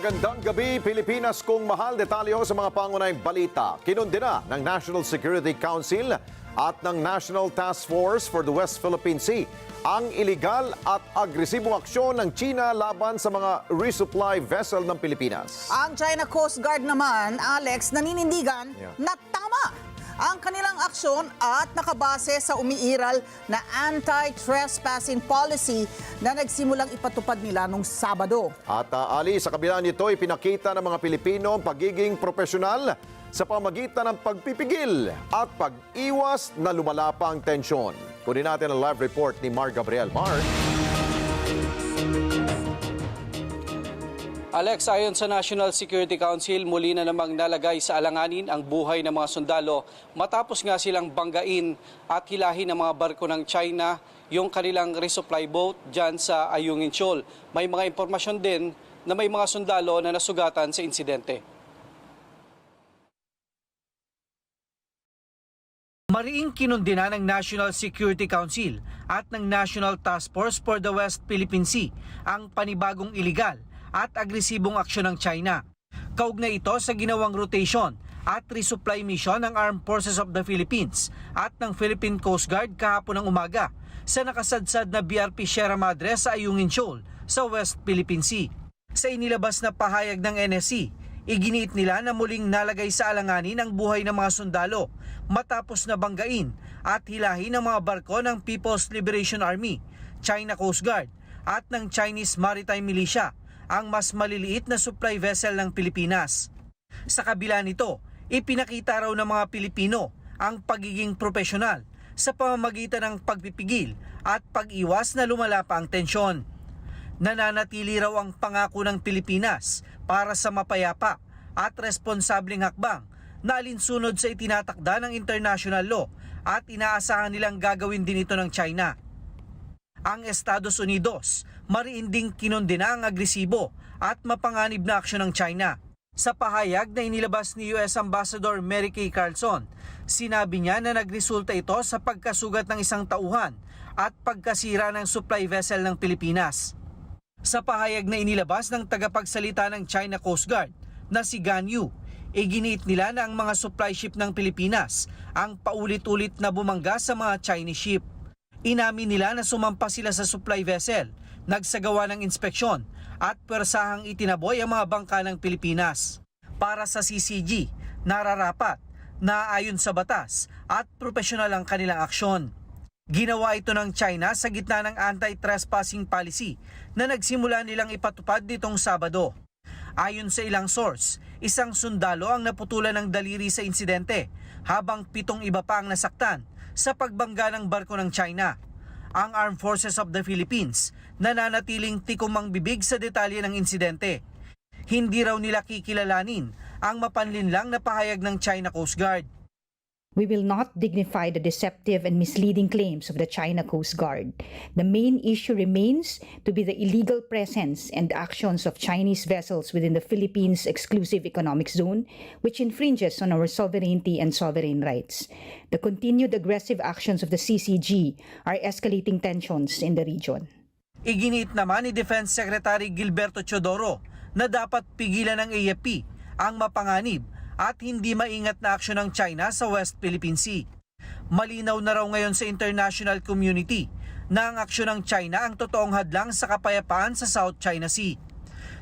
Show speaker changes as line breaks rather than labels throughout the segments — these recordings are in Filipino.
Magandang gabi, Pilipinas kung mahal detalye ho sa mga pangunahing balita. Kinundina ng National Security Council at ng National Task Force for the West Philippine Sea ang iligal at agresibong aksyon ng China laban sa mga resupply vessel ng Pilipinas.
Ang China Coast Guard naman, Alex, naninindigan
Yeah.
na ang kanilang aksyon at nakabase sa umiiral na anti-trespassing policy na nagsimulang ipatupad nila nung Sabado.
At uh, Ali, sa kabila nito, ipinakita ng mga Pilipino ang pagiging profesional sa pamagitan ng pagpipigil at pag-iwas na lumala pa ang tensyon. Kunin natin ang live report ni Mar Gabriel. Mar?
Alex, ayon sa National Security Council, muli na namang nalagay sa alanganin ang buhay ng mga sundalo matapos nga silang banggain at hilahin ng mga barko ng China yung kanilang resupply boat dyan sa Ayungin Shoal. May mga impormasyon din na may mga sundalo na nasugatan sa insidente. Mariing kinundina ng National Security Council at ng National Task Force for the West Philippine Sea ang panibagong iligal at agresibong aksyon ng China. Kaugnay ito sa ginawang rotation at resupply mission ng Armed Forces of the Philippines at ng Philippine Coast Guard kahapon ng umaga sa nakasadsad na BRP Sierra Madre sa Ayungin Shoal sa West Philippine Sea. Sa inilabas na pahayag ng NSC, iginiit nila na muling nalagay sa alanganin ang buhay ng mga sundalo matapos na banggain at hilahin ng mga barko ng People's Liberation Army, China Coast Guard at ng Chinese Maritime Militia ang mas maliliit na supply vessel ng Pilipinas. Sa kabila nito, ipinakita raw ng mga Pilipino ang pagiging profesional sa pamamagitan ng pagpipigil at pag-iwas na lumala pa ang tensyon. Nananatili raw ang pangako ng Pilipinas para sa mapayapa at responsableng hakbang na alinsunod sa itinatakda ng international law at inaasahan nilang gagawin din ito ng China. Ang Estados Unidos mariinding kinondena ang agresibo at mapanganib na aksyon ng China. Sa pahayag na inilabas ni US Ambassador Mary Kay Carlson, sinabi niya na nagresulta ito sa pagkasugat ng isang tauhan at pagkasira ng supply vessel ng Pilipinas. Sa pahayag na inilabas ng tagapagsalita ng China Coast Guard na si Gan Yu, iginiit nila na ang mga supply ship ng Pilipinas ang paulit-ulit na bumangga sa mga Chinese ship. Inamin nila na sumampa sila sa supply vessel, nagsagawa ng inspeksyon at pwersahang itinaboy ang mga bangka ng Pilipinas. Para sa CCG, nararapat na ayon sa batas at profesional ang kanilang aksyon. Ginawa ito ng China sa gitna ng anti-trespassing policy na nagsimula nilang ipatupad nitong Sabado. Ayon sa ilang source, isang sundalo ang naputulan ng daliri sa insidente habang pitong iba pa ang nasaktan sa pagbangga ng barko ng China. Ang Armed Forces of the Philippines nananatiling tikumang bibig sa detalye ng insidente. Hindi raw nila kikilalanin ang mapanlinlang na pahayag ng China Coast Guard.
We will not dignify the deceptive and misleading claims of the China Coast Guard. The main issue remains to be the illegal presence and actions of Chinese vessels within the Philippines exclusive economic zone, which infringes on our sovereignty and sovereign rights. The continued aggressive actions of the CCG are escalating tensions in the region.
Iginit naman ni Defense Secretary Gilberto Chodoro na dapat pigilan ng AFP ang mapanganib at hindi maingat na aksyon ng China sa West Philippine Sea. Malinaw na raw ngayon sa international community na ang aksyon ng China ang totoong hadlang sa kapayapaan sa South China Sea.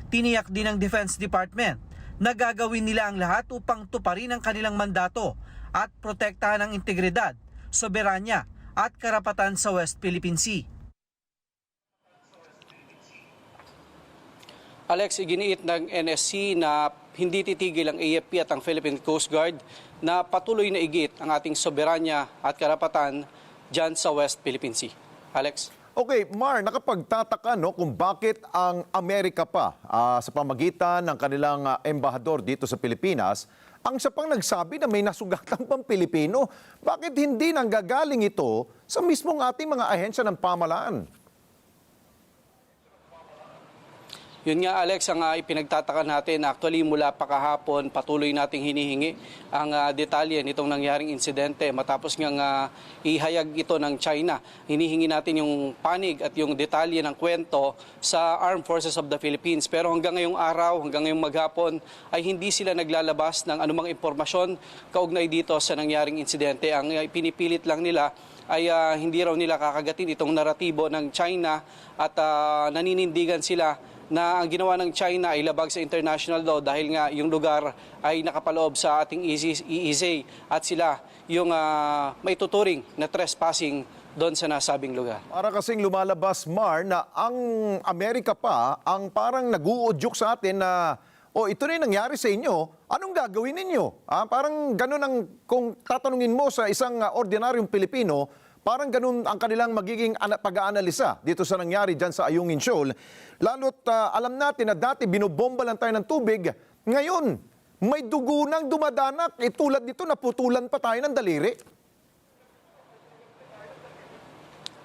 Tiniyak din ng Defense Department na gagawin nila ang lahat upang tuparin ang kanilang mandato at protektahan ang integridad, soberanya at karapatan sa West Philippine Sea. Alex, iginiit ng NSC na hindi titigil ang AFP at ang Philippine Coast Guard na patuloy na igit ang ating soberanya at karapatan dyan sa West Philippine Sea. Alex?
Okay, Mar, nakapagtataka no kung bakit ang Amerika pa ah, sa pamagitan ng kanilang ah, embahador dito sa Pilipinas ang siya pang nagsabi na may nasugatang pang Pilipino. Bakit hindi nanggagaling ito sa mismong ating mga ahensya ng pamalaan?
Yun nga Alex, ang uh, ipinagtataka natin, actually mula pa kahapon, patuloy nating hinihingi ang uh, detalye nitong nangyaring insidente matapos ngang uh, ihayag ito ng China. Hinihingi natin yung panig at yung detalye ng kwento sa Armed Forces of the Philippines. Pero hanggang ngayong araw, hanggang ngayong maghapon, ay hindi sila naglalabas ng anumang impormasyon kaugnay dito sa nangyaring insidente. Ang uh, pinipilit lang nila ay ah, hindi raw nila kakagatin itong naratibo ng China at ah, naninindigan sila na ang ginawa ng China ay labag sa international law dahil nga yung lugar ay nakapaloob sa ating EEZ at sila yung ah, may na trespassing doon sa nasabing lugar.
Para kasing lumalabas, Mar, na ang Amerika pa ang parang nag-uudyok sa atin na o ito na yung nangyari sa inyo, anong gagawin ninyo? Ah, parang ganun ang, kung tatanungin mo sa isang ah, ordinaryong Pilipino, parang ganun ang kanilang magiging ana- pag-aanalisa dito sa nangyari dyan sa Ayungin Shoal. Lalo't ah, alam natin na dati binobomba lang tayo ng tubig, ngayon may dugo nang dumadanak, eh, tulad nito naputulan pa tayo ng daliri.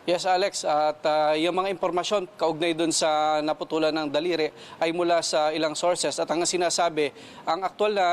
Yes, Alex. At ah, yung mga impormasyon kaugnay doon sa naputulan ng daliri ay mula sa ilang sources. At ang sinasabi, ang aktual na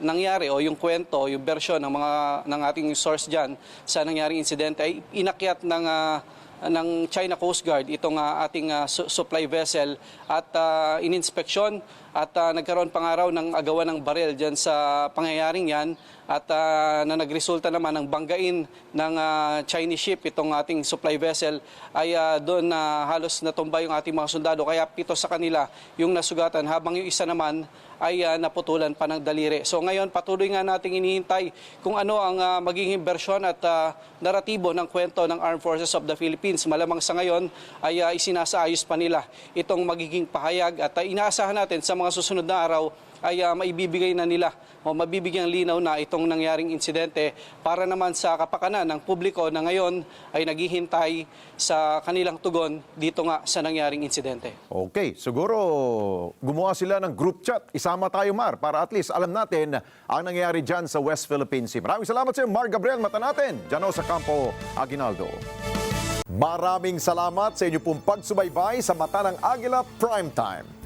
nangyari o yung kwento, yung version ng mga ng ating source diyan sa nangyaring insidente ay inakyat ng ah, ng China Coast Guard itong ah, ating ah, su- supply vessel at uh, ininspeksyon at ah, nagkaroon pa nga raw ng agawan ng barel diyan sa pangyayaring yan at ah, na nagresulta naman ng banggain ng ah, Chinese ship itong ating supply vessel ay ah, doon na halos natumba yung ating mga sundalo kaya pito sa kanila yung nasugatan habang yung isa naman ay ah, naputulan pa ng daliri. So ngayon patuloy nga nating inihintay kung ano ang ah, magiging bersyon at ah, naratibo ng kwento ng Armed Forces of the Philippines. Malamang sa ngayon ay ah, isinasaayos pa nila itong magiging pahayag at ah, inaasahan natin sa mga susunod na araw ay ah, maibibigay na nila o mabibigyang linaw na itong nangyaring insidente para naman sa kapakanan ng publiko na ngayon ay naghihintay sa kanilang tugon dito nga sa nangyaring insidente.
Okay, siguro gumawa sila ng group chat. Isama tayo, Mar, para at least alam natin ang nangyayari dyan sa West Philippine Sea. Maraming salamat sa iyo, Mar Gabriel. Mata natin, dyan sa Campo Aguinaldo. Maraming salamat sa inyo pong pagsubaybay sa Mata ng Agila Primetime.